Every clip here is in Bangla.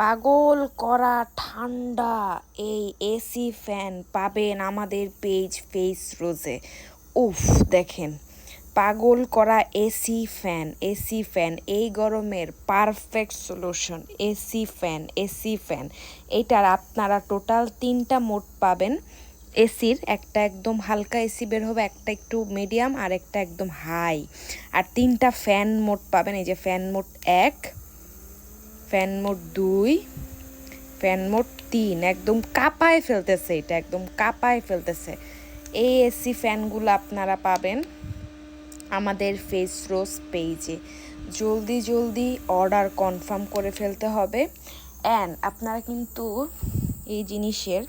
পাগল করা ঠান্ডা এই এসি ফ্যান পাবেন আমাদের পেজ ফেস রোজে উফ, দেখেন, পাগল করা এসি ফ্যান এসি ফ্যান এই গরমের perfect solution AC fan AC fan এটার আপনারা টোটাল তিনটা মোড পাবেন। এসির একটা একদম হালকা এসি বের হবে, একটা একটু মিডিয়াম আর একটা একদম হাই আর তিনটা ফ্যান মোড পাবেন, এই যে ফ্যান মোড এক। ফ্যান মোট দুই ফ্যান মোট তিন, একদম কাঁপায় ফেলতেছে এটা, একদম কাঁপায় ফেলতেছে। এই এসি ফ্যানগুলো আপনারা পাবেন আমাদের ফেস রোজ পেজে জলদি জলদি অর্ডার কনফার্ম করে ফেলতে হবে। অ্যান্ড আপনারা কিন্তু এই জিনিসের,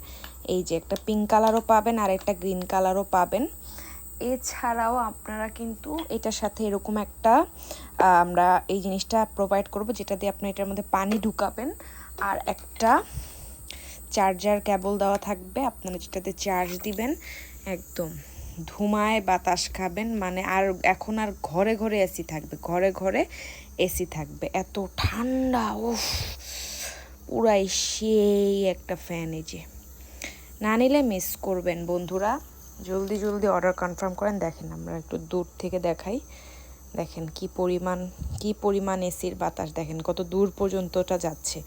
এই যে একটা পিঙ্ক কালারও পাবেন আর একটা গ্রিন কালারও পাবেন। এছাড়াও আপনারা কিন্তু এটার সাথে এরকম একটা আমরা এই জিনিসটা প্রোভাইড করব যেটা দিয়ে আপনি এটার মধ্যে পানি ঢুকাবেন। আর একটা চার্জার কেবল দেওয়া থাকবে, আপনারা যেটাতে চার্জ দিবেন, একদম ধুমায় বাতাস খাবেন মানে আর এখন আর ঘরে ঘরে এসি থাকবে, ঘরে ঘরে এসি থাকবে। এত ঠান্ডা, উফ, পুরাই সেই একটা ফ্যান এই যে। না নিলে মিস করবেন বন্ধুরা। জলদি জলদি অর্ডার কনফার্ম করেন। দেখেন, আমরা একটু দূর থেকে দেখাই। দেখেন কি পরিমাণ কি পরিমাণ এসির বাতাস। দেখেন কত দূর পর্যন্তটা যাচ্ছে।